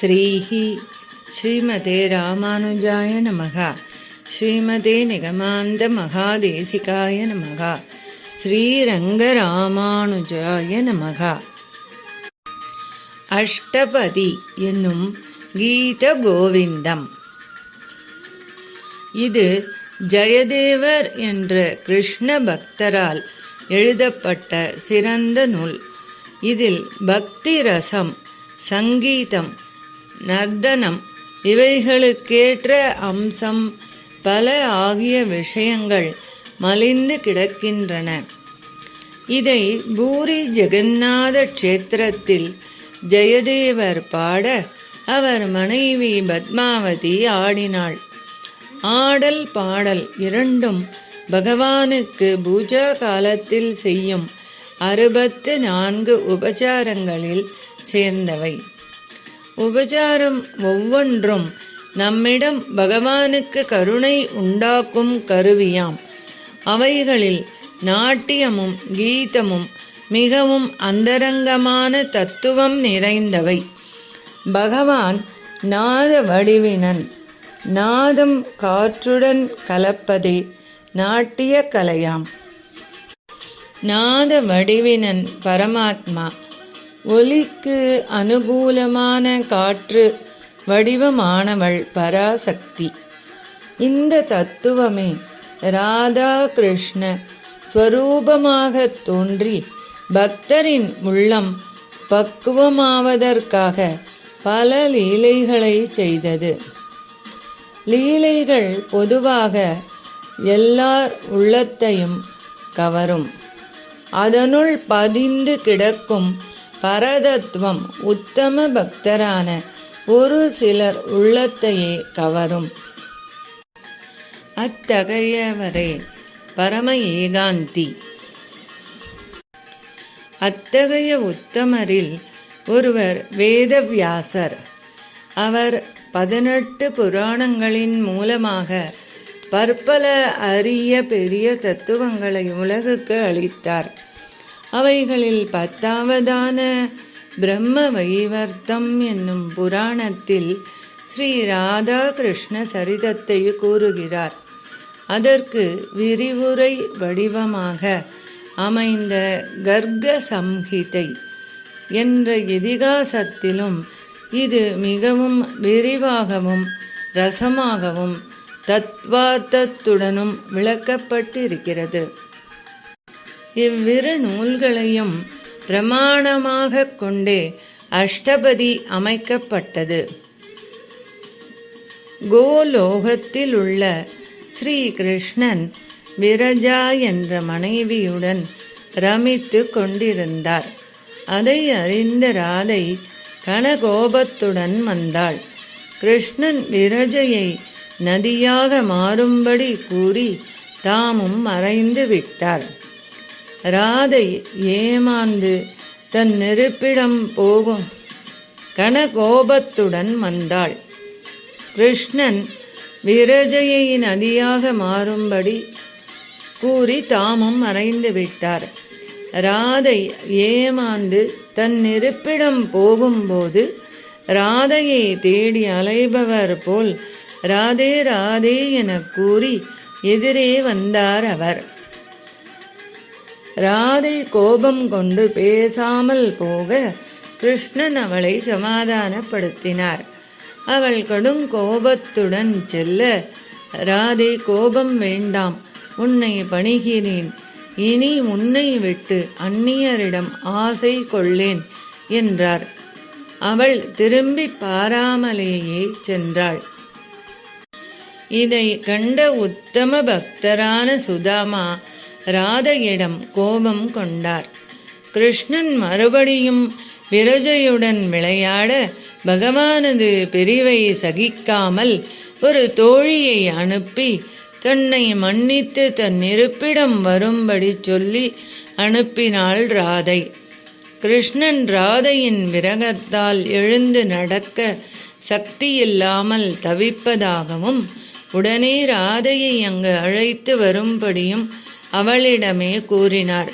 ஸ்ரீஹி ஸ்ரீமதே ராமானுஜாய நமக ஸ்ரீமதே நிகமாந்த மகாதேசிகாய நமக ஸ்ரீரங்கராமானுஜாய நமக அஷ்டபதி என்னும் கீத கோவிந்தம் இது ஜெயதேவர் என்ற கிருஷ்ண பக்தரால் எழுதப்பட்ட சிறந்த நூல். இதில் பக்தி ரசம் சங்கீதம் நர்த்தனம் இவைகளுக்கேற்ற அம்சம் பல ஆகிய விஷயங்கள் மலிந்து கிடக்கின்றன. இதை பூரி ஜெகநாத க்ஷேத்திரத்தில் ஜெயதேவர் பாட அவர் மனைவி பத்மாவதி ஆடினாள். ஆடல் பாடல் இரண்டும் பகவானுக்கு பூஜா காலத்தில் செய்யும் அறுபத்து நான்கு உபச்சாரங்களில் சேர்ந்தவை. உபச்சாரம் ஒவ்வொன்றும் நம்மிடம் பகவானுக்கு கருணை உண்டாக்கும் கருவியாம். அவைகளில் நாட்டியமும் கீதமும் மிகவும் அந்தரங்கமான தத்துவம் நிறைந்தவை. பகவான் நாத வடிவினன் நாதம் காற்றுடன் கலப்பதே நாட்டிய கலையாம். நாத வடிவினன் பரமாத்மா ஒலிக்கு அனுகூலமான காற்று வடிவமானவள் பராசக்தி. இந்த தத்துவமே ராதா கிருஷ்ண ஸ்வரூபமாக தோன்றி பக்தரின் உள்ளம் பக்குவமாவதற்காக பல லீலைகளை செய்தது. லீலைகள் பொதுவாக எல்லார் உள்ளத்தையும் கவரும். அதனுள் பதிந்து கிடக்கும் பரதத்துவம் உத்தம பக்தரான ஒரு சிலர் உள்ளத்தையே கவரும். அத்தகையவரே பரம ஏகாந்தி அத்தகைய உத்தமரில் ஒருவர் வேதவியாசர். அவர் பதினெட்டு புராணங்களின் மூலமாக பற்பல அரிய பெரிய தத்துவங்களை உலகுக்கு அளித்தார். அவைகளில் பத்தாவதான பிரம்ம வைவர்த்தம் என்னும் புராணத்தில் ஸ்ரீ ராதா கிருஷ்ண சரிதத்தை கூறுகிறார். அதற்கு விரிவுரை வடிவமாக அமைந்த கர்க்க சம்ஹிதை என்ற இதிகாசத்திலும் இது மிகவும் விரிவாகவும் ரசமாகவும் தத்வார்த்தத்துடனும் விளக்கப்பட்டிருக்கிறது. இவ்விரு நூல்களையும் பிரமாணமாக கொண்டே அஷ்டபதி அமைக்கப்பட்டது. கோலோகத்தில் உள்ள ஸ்ரீகிருஷ்ணன் விரஜா என்ற மனைவியுடன் ரமித்து கொண்டிருந்தார். அதை அறிந்த ராதை கனகோபத்துடன் வந்தாள். கிருஷ்ணன் விரஜையை நதியாக மாறும்படி கூறி தாமும் மறைந்து விட்டார். ராதை ஏமாந்து தன் நெருப்பிடம் போகும் கனகோபத்துடன் வந்தாள். கிருஷ்ணன் விரஜையை நதியாக மாறும்படி கூறி தாமும் மறைந்து விட்டார். ராதை ஏமாந்து தன் நெருப்பிடம் போகும்போது ராதையை தேடி அலைபவர் போல் ராதே ராதே என கூறி எதிரே வந்தார் அவர். ராதை கோபம் கொண்டு பேசாமல் போக கிருஷ்ணன் அவளை சமாதானப்படுத்தினார். அவள் கடும் கோபத்துடன் செல்ல ராதை கோபம் வேண்டாம் உன்னை பணிகிறேன். இனி உன்னை விட்டு அந்நியரிடம் ஆசை கொள்ளேன் என்றார். அவள் திரும்பி பாராமலேயே சென்றாள். இதை கண்ட உத்தம பக்தரான சுதாமா ராதையிடம் கோபம் கொண்டார். கிருஷ்ணன் மறுபடியும் விரஜையுடன் விளையாட பகவானது பிரிவை சகிக்காமல் ஒரு தோழியை அனுப்பி தன்னை மன்னித்து தன் இருப்பிடம் வரும்படி சொல்லி அனுப்பினாள் ராதை. கிருஷ்ணன் ராதையின் விரகத்தால் எழுந்து நடக்க சக்தியில்லாமல் தவிப்பதாகவும் உடனே ராதையை அங்கு அழைத்து வரும்படியும் அவளிடமே கூறினார்.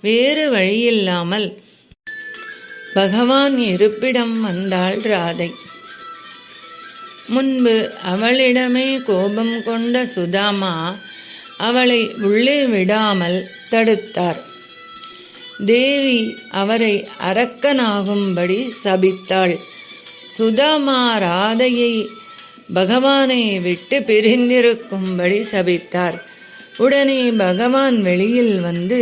வேறு வழியில்லாமல் பகவான் இருப்பிடம் வந்தாள் ராதை. முன்பு அவளிடமே கோபம் கொண்ட சுதாமா அவளை உள்ளே விடாமல் தடுத்தார். தேவி அவரை அரக்கனாகும்படி சபித்தாள். சுதாமா ராதையை பகவானை விட்டு பிரிந்திருக்கும்படி சபித்தார். உடனே பகவான் வெளியில் வந்து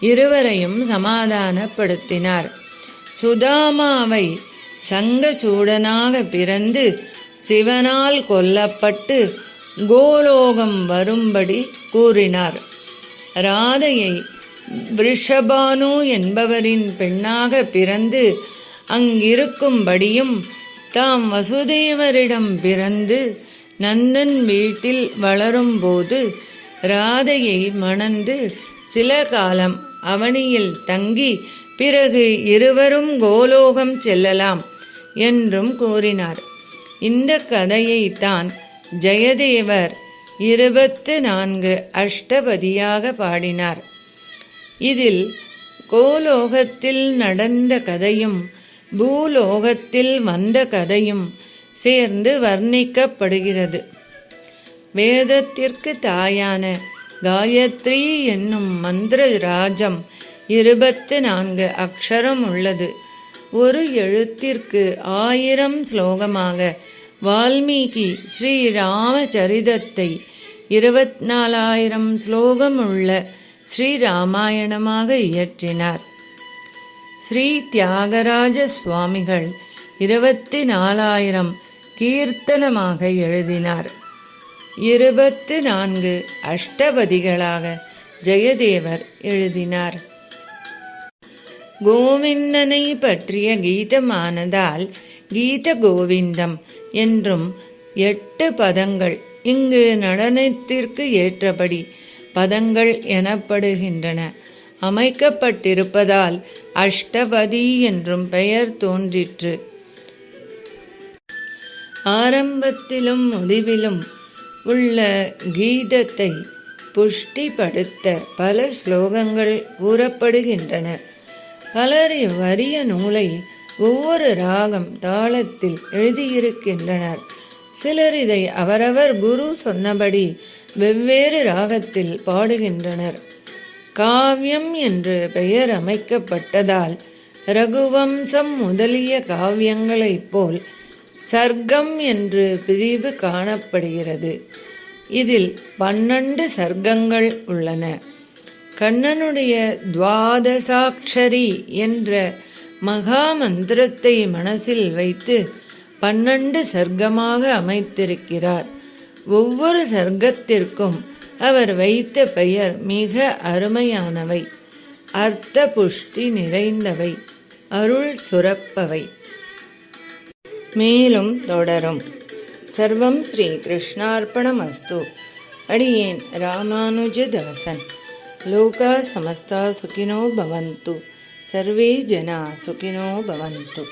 இருவரையும் சமாதானப்படுத்தினார். சுதாமாவை சங்கச்சூடனாக பிறந்து சிவனால் கொல்லப்பட்டு கோலோகம் வரும்படி கூறினார். ராதையை ரிஷபானு என்பவரின் பெண்ணாக பிறந்து அங்கிருக்கும்படியும் தாம் வசுதேவரிடம் பிறந்து நந்தன் வீட்டில் வளரும்போது ராதையை மணந்து சில காலம் அவனியில் தங்கி பிறகு இருவரும் கோலோகம் செல்லலாம் என்றும் கூறினார். இந்த கதையைத்தான் ஜெயதேவர் இருபத்து நான்கு அஷ்டபதியாக பாடினார். இதில் கோலோகத்தில் நடந்த கதையும் பூலோகத்தில் வந்த கதையும் சேர்ந்து வர்ணிக்கப்படுகிறது. வேதத்திற்கு தாயான காயத்ரி என்னும் மந்திர ராஜம் இருபத்து நான்கு அக்ஷரம் உள்ளது. ஒரு எழுத்திற்கு ஆயிரம் ஸ்லோகமாக வால்மீகி ஸ்ரீராமச்சரிதத்தை இருபத்தி நாலாயிரம் ஸ்லோகமுள்ள ஸ்ரீராமாயணமாக இயற்றினார். ஸ்ரீ தியாகராஜ சுவாமிகள் இருபத்தி நாலாயிரம் கீர்த்தனமாக எழுதினார். இருபத்து நான்கு அஷ்டபதிகளாக ஜெயதேவர் எழுதினார். கோவிந்தனை பற்றிய கீதமானதால் கீத கோவிந்தம் என்றும் எட்டு பதங்கள் இங்கு நடனத்திற்கு ஏற்றபடி பதங்கள் எனப்படுகின்றன. அமைக்கப்பட்டிருப்பதால் அஷ்டபதி என்றும் பெயர் தோன்றிற்று. ஆரம்பத்திலும் முடிவிலும் உள்ள கீதத்தை புஷ்டிப்படுத்த பல ஸ்லோகங்கள் கூறப்படுகின்றன. பலர் இவ்வரிய நூலை ஒவ்வொரு ராகம் தாளத்தில் எழுதியிருக்கின்றனர். சிலர் இதை அவரவர் குரு சொன்னபடி வெவ்வேறு ராகத்தில் பாடுகின்றனர். காவியம் என்று பெயர் அமைக்கப்பட்டதால் ரகுவம்சம் முதலிய காவியங்களைப் போல் சர்க்கம் என்று பிரிவு காணப்படுகிறது. இதில் பன்னெண்டு சர்க்கங்கள் உள்ளன. கண்ணனுடைய துவாதசாட்சரி என்ற மகா மந்திரத்தை மனசில் வைத்து பன்னெண்டு சர்க்கமாக அமைத்திருக்கிறார். ஒவ்வொரு சர்க்கத்திற்கும் அவர் வைத்த பெயர் மிக அருமையானவை. அர்த்த புஷ்டி நிறைந்தவை. அருள் சுரப்பவை. மேலும் தொடரும் சர்வம் ஸ்ரீ கிருஷ்ணார்ப்பணமஸ்து அடியேன் ராமானுஜதாசன் லோகா சமஸ்தா சுகினோ பவந்து சர்வே ஜனா சுகினோ பவந்து